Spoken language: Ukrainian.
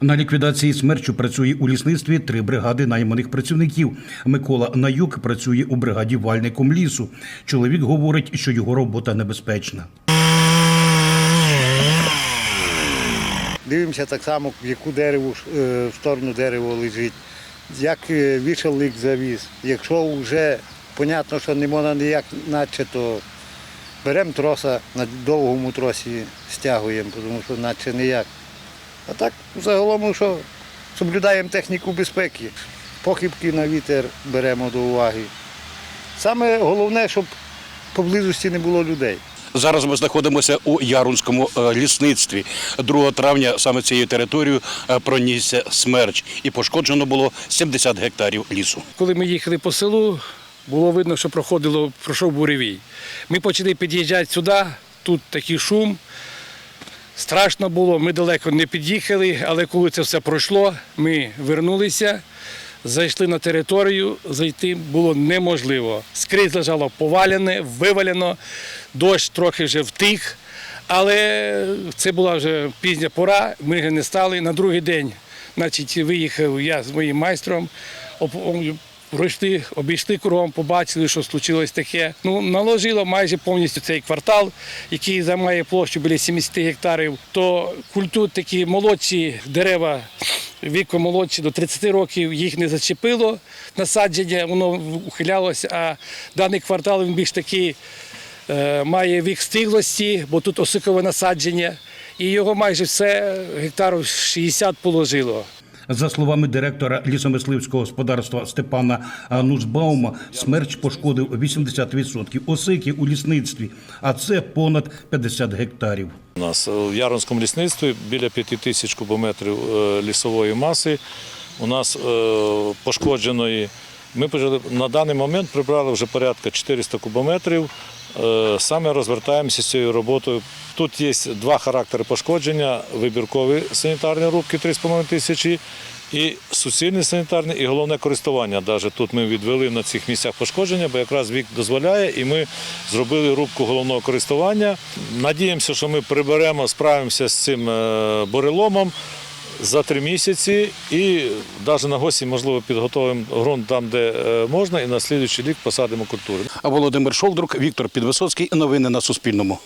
На ліквідації смерчу працює у лісництві три бригади найманих працівників. Микола Наюк працює у бригаді вальником лісу. Чоловік говорить, що його робота небезпечна. Дивимося так само, в яку дерево, е, в сторону дерево лежить, як е, вішалик завіз. Якщо вже понятно, що не можна ніяк наче, то беремо троса, на довгому тросі стягуємо, тому що наче ніяк. А так, загалом, що соблюдаємо техніку безпеки. Похибки на вітер беремо до уваги. Саме головне, щоб поблизості не було людей. Зараз ми знаходимося у Ярунському е, лісництві. 2 травня саме цією територією е, пронісся смерч і пошкоджено було 70 гектарів лісу. Коли ми їхали по селу, було видно, що проходило, пройшов буревій. Ми почали під'їжджати сюди, тут такий шум. Страшно було, ми далеко не під'їхали, але коли це все пройшло, ми вернулися, зайшли на територію, зайти було неможливо. Скрізь лежало повалене, вивалено, дощ трохи вже втих, але це була вже пізня пора, ми вже не стали. На другий день значить, виїхав я з моїм майстром. Пройшли, обійшли кругом, побачили, що случилось таке. Ну, наложило майже повністю цей квартал, який займає площу біля 70 гектарів. То культур такі молодші дерева, віком молодші до 30 років, їх не зачепило насадження, воно ухилялося. А даний квартал він більш такий е, має вік стиглості, бо тут осикове насадження. І його майже все гектарів 60 положило. За словами директора лісомисливського господарства Степана Нусбаума, смерч пошкодив 80% осики у лісництві, а це понад 50 гектарів. У нас в Яронському лісництві біля 5 тисяч кубометрів е, лісової маси. У нас е, пошкодженої. Ми на даний момент прибрали вже порядка 400 кубометрів. Е, Саме розвертаємося з цією роботою. Тут є два характери пошкодження: вибіркові санітарні рубки 3,5 тисячі і суцільні санітарні, і головне користування. Навіть тут ми відвели на цих місцях пошкодження, бо якраз вік дозволяє, і ми зробили рубку головного користування. Надіємося, що ми приберемо, справимося з цим е, буреломом за три місяці і навіть на гості, можливо, підготовимо ґрунт там, де е, можна, і на слідуючий рік посадимо культури. А Володимир Шолдрук, Віктор Підвисоцький. Новини на Суспільному.